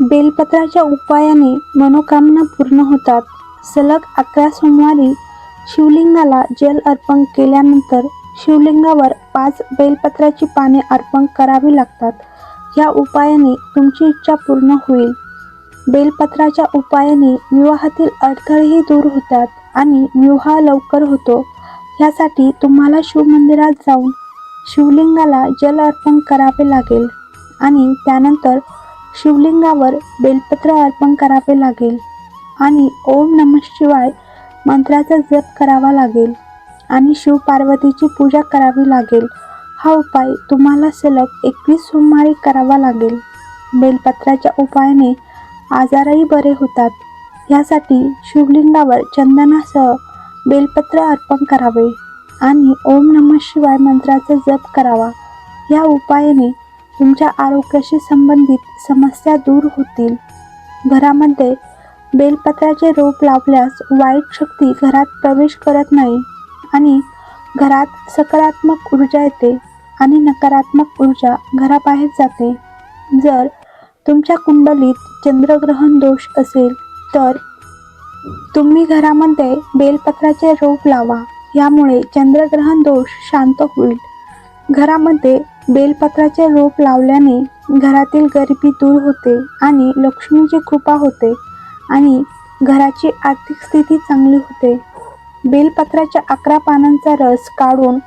बेलपत्राच्या उपायाने मनोकामना पूर्ण होतात. सलग अकरा सोमवारी शिवलिंगाला जल अर्पण केल्यानंतर शिवलिंगावर पाच बेलपत्राची पाने अर्पण करावी लागतात. या उपायाने तुमची इच्छा पूर्ण होईल. बेलपत्राच्या उपायाने विवाहातील अडथळेही दूर होतात आणि विवाह लवकर होतो. यासाठी तुम्हाला शिवमंदिरात जाऊन शिवलिंगाला जल अर्पण करावे लागेल आणि त्यानंतर शिवलिंगावर बेलपत्र अर्पण करावे लागेल आणि ओम नम शिवाय मंत्राचा जप करावा लागेल आणि शिव पार्वतीची पूजा करावी लागेल. हा उपाय तुम्हाला सलग एकवीस सोमवारी करावा लागेल. बेलपत्राच्या उपायाने आजारही बरे होतात. यासाठी शिवलिंगावर चंदनासह बेलपत्र अर्पण करावे आणि ओम नम शिवाय मंत्राचा जप करावा. या उपायाने तुमच्या आरोग्याशी संबंधित समस्या दूर होतील. घरामध्ये बेलपत्राचे रोप लावल्यास वाईट शक्ती घरात प्रवेश करत नाही आणि घरात सकारात्मक ऊर्जा येते आणि नकारात्मक ऊर्जा घराबाहेर जाते. जर तुमच्या कुंडलीत चंद्रग्रहण दोष असेल तर तुम्ही घरामध्ये बेलपत्राचे रोप लावा. यामुळे चंद्रग्रहण दोष शांत होईल. घरामध्ये बेलपत्राचे रोप लावल्याने घरातील गरिबी दूर होते आणि लक्ष्मीची कृपा होते आणि घराची आर्थिक स्थिती चांगली होते. बेलपत्राच्या अकरा पानांचा रस काढून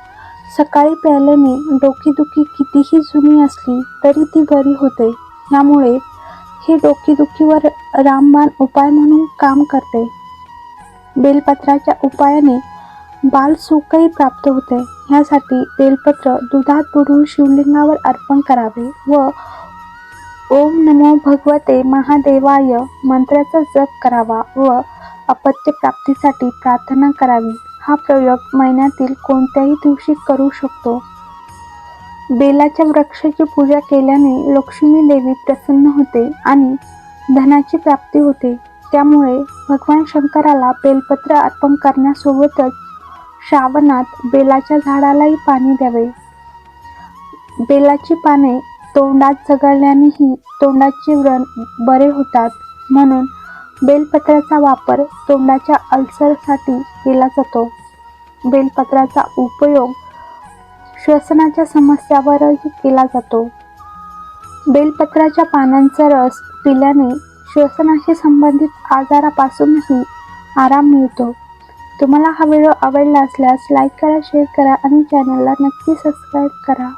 सकाळी प्यायल्याने डोकेदुखी कितीही जुनी असली तरी ती बरी होते. यामुळे ही डोकेदुखीवर रामबाण उपाय म्हणून काम करते. बेलपत्राच्या उपायाने बाल बालसुखही प्राप्त होते. ह्यासाठी बेलपत्र दुधात बुडून शिवलिंगावर अर्पण करावे व ओम नमो भगवते महादेवाय मंत्राचा जप करावा व अपत्य प्राप्तीसाठी प्रार्थना करावी. हा प्रयोग महिन्यातील कोणत्याही दिवशी करू शकतो. बेलाच्या वृक्षाची पूजा केल्याने लक्ष्मी देवी प्रसन्न होते आणि धनाची प्राप्ती होते. त्यामुळे भगवान शंकराला बेलपत्र अर्पण करण्यासोबतच श्रावणात बेलाच्या झाडालाही पाणी द्यावे. बेलाची पाने तोंडात चघळल्यानेही तोंडाचे व्रण बरे होतात. म्हणून बेलपत्राचा वापर तोंडाच्या अल्सरसाठी केला जातो. बेलपत्राचा उपयोग श्वसनाच्या समस्यावरही केला जातो. बेलपत्राच्या पानांचा रस पिल्याने श्वसनाशी संबंधित आजारापासूनही आराम मिळतो. तुम्हाला हा व्हिडिओ आवडला असल्यास लाईक करा शेअर करा आणि चॅनलला नक्की सबस्क्राईब करा.